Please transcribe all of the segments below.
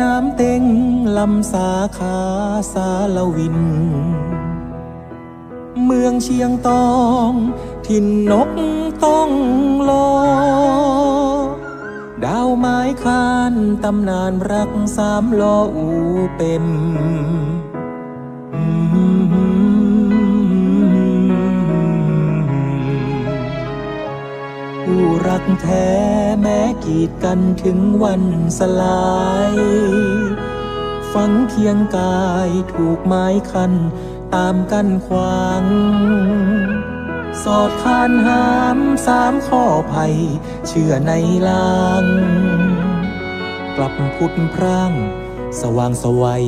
น้ำเต่งลำสาขาสาลวิน เมืองเชียงตองถิ่นนกต้องรอดาวไม้คานตำนานรักสามล้ออูเป็น รักแท้แม้กีดกันถึงวันสลาย ฝังเคียงกายถูกไม้คันตามกันขวาง สอดคานหามสามข้อภัย เชื่อในลาง กลับพุทธพร่าง สว่างสวัย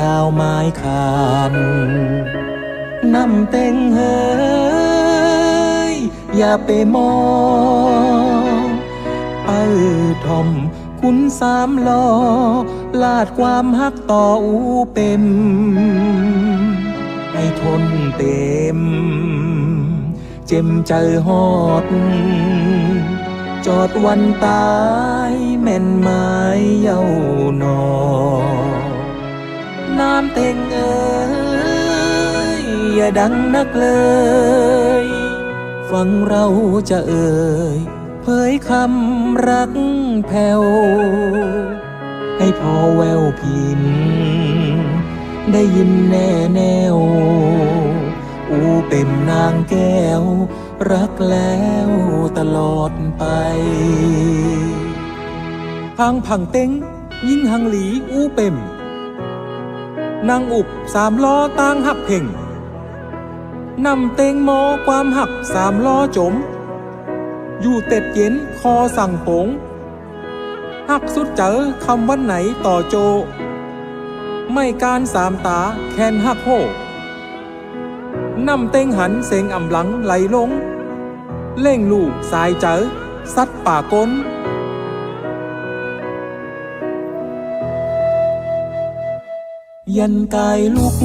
ดาวไม้คานนำเต็งเฮ อย่าไปมองเออทอมคุณสามลอลาดความฮักต่ออูเป็นให้ทนเต็ม เจ็มเจอฮอด จอดวันตายแม่นไม้เย้านอ น้ำเต็งเอ้ยอย่าดังนักเลย ฟังเราจะเอ่ยเผยคำรักแผ่วให้พอแววพินได้ยินแน่แนว อูเป็นนางแก้ว รักแล้วตลอดไปทางผังเต็ง ยิ่งหังหลี อูเป่มนางอุบสามล้อตางหักเพ่ง นำเต็งมอความหักสามล้อจม อยู่เต็ดเย็นคอสั่งโปง หักสุดเจอคำวันไหนต่อโจ ไม่การสามตาแคนหักโหนำเต็งหันเสงอ่ำหลังไหลลง เล่งลูกสายเจอซัดป่ากล ยันกายลุก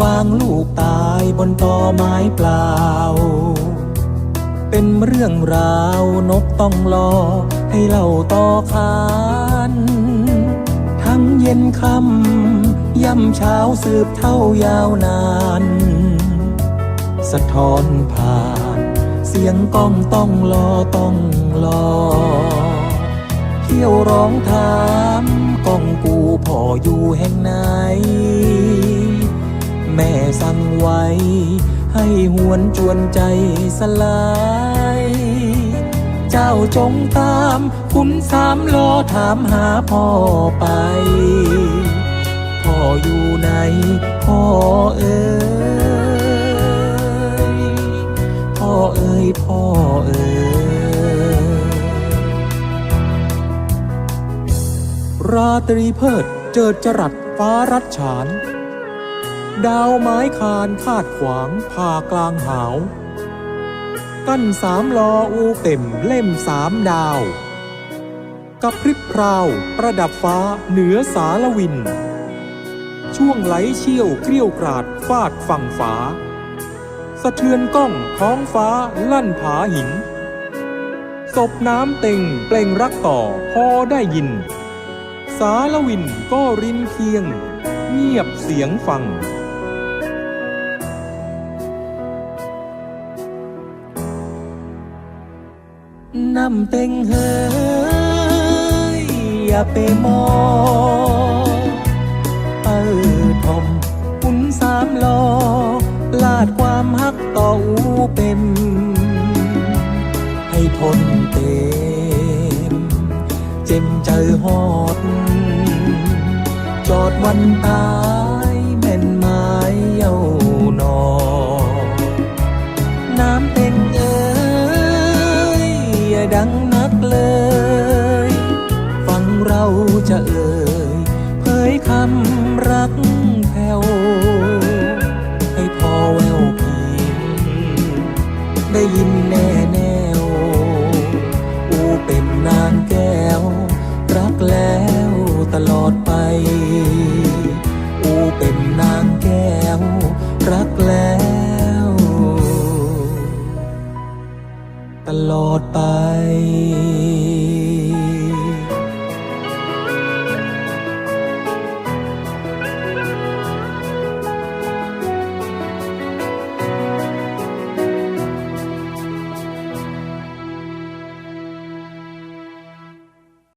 วางลูกตายบนตอไม้เปล่า เป็นเรื่องราวนกต้องรอให้เล่าต่อขานทั้งเย็นค่ำย่ำเช้าสืบเท่ายาวนาน สะท้อนผ่าน เสียงก้องต้องรอต้องรอ เที่ยวร้องถามก้อง พ่ออยู่แห่งไหน แม่สั่งไว้ ให้หวนจวนใจสลาย เจ้าจงตามคุณสามล้อถามหาพ่อไป พ่ออยู่ไหนพ่อเอ๋ยพ่อเอ๋ยพ่อเอ๋ยราตรีเพิด จิดจรัสฟ้ารัดฉาน ดาวไม้คานคาดขวางผ่ากลางหาว กั้นสามลออูเต็มเล่มสามดาว กับพริบพราวประดับฟ้าเหนือสารวิน ช่วงไหลเชี่ยวเกลี้ยวกราดฟาดฝั่งฝา สะเทือนก้องท้องฟ้าลั่นผาหินศพน้ำเต็งเปล่งรักต่อพอได้ยิน สารวินก็รินเคียง เงียบเสียงฟัง น้ำเต็งเฮยอย่าไปมองเออทอมคุณสามลอลาดความฮักต่ออูเป็น ให้ทนเต็ม เจ็มเจอฮอด จอดวันตายแม่นไม้เย้านอ น้ำเต็งเอ้ยอย่าดังนักเลย ฟังเราจะเอ่ยเผยคำรักแผ่วให้พอแววพินได้ยิน ลอดไป